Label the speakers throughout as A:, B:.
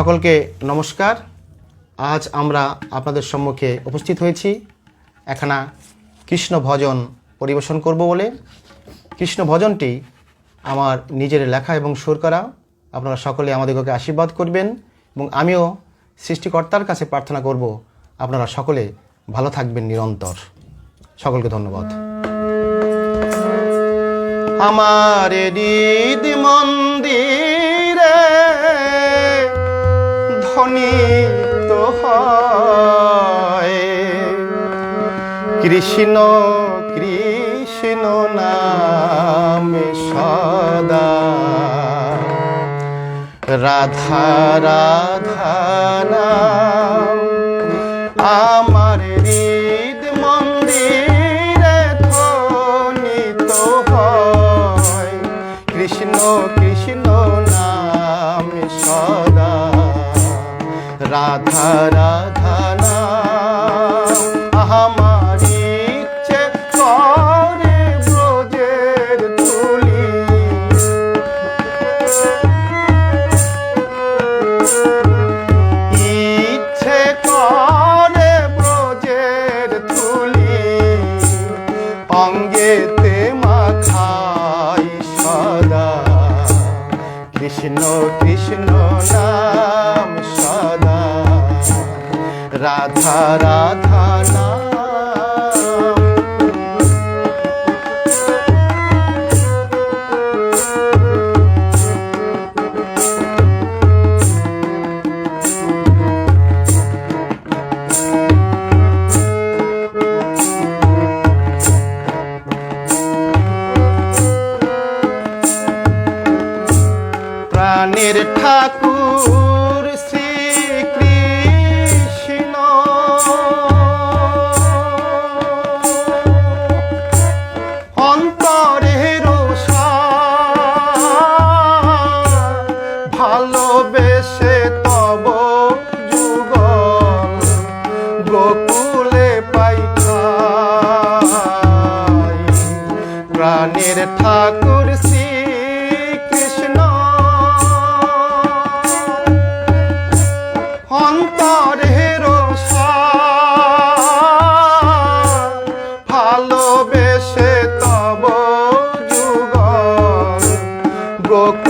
A: সকলকে নমস্কার। আজ আমরা আপনাদের সম্মুখে উপস্থিত হয়েছি। একখানা কৃষ্ণ ভজন পরিবেশন করব বলে। কৃষ্ণ ভজনটি আমার নিজের লেখা এবং সুর করা। আপনারা সকলে আমাদেরকে আশীর্বাদ করবেন এবং আমিও সৃষ্টিকর্তার কাছে প্রার্থনা করব, আপনারা সকলে ভালো থাকবেন নিরন্তর। সকলকে ধন্যবাদ। আমার হৃদ মন্দিরে কৃষ্ণ কৃষ্ণ নাম সদা। রাধা রাধা নাম রাধা আমার ইচ্ছে করে ব্রজের তুলি ইচ্ছে করে ব্রজের তুলি অঙ্গেতে কৃষ্ণ কৃষ্ণ সদা রাধা রাধা নাম ভালোবেসে তব যুগল। গোকুলে পাইখাই। প্রাণের ঠাকুর শ্রীকৃষ্ণ। অন্তরের ভালোবেসে তব যুগল। গোকুলে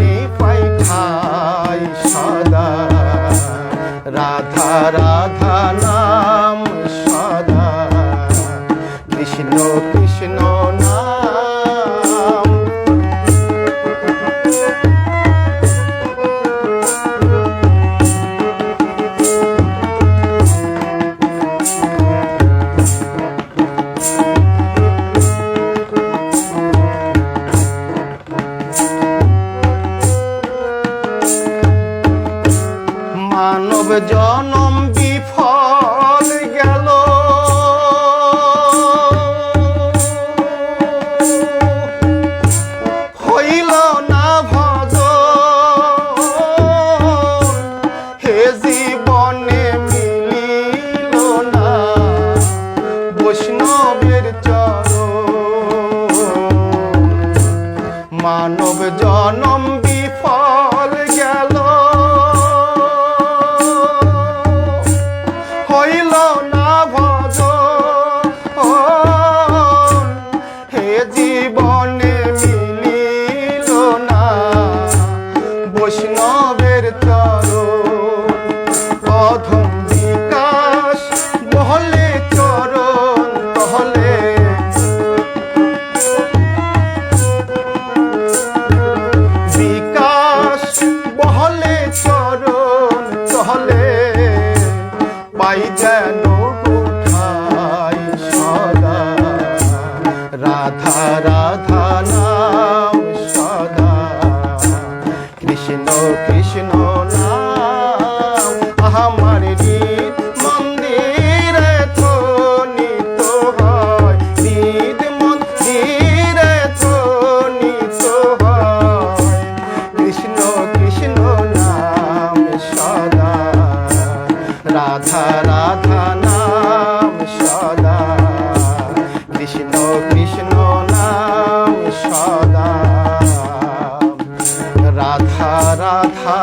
A: এক্ষুনি পাইঠাই সদা। রাধা রাধা নাম জনম বিফল গেল। হইল না ভজ হে জীবনে মিলিল না বৈষ্ণবের চরণ। মানব জনম বিফল গেল। পাই যেন কোথায় সদা। রাধা রাধা। রাধা রাধা নাম সদা। কৃষ্ণ কৃষ্ণ নাম সদা। রাধা রাধা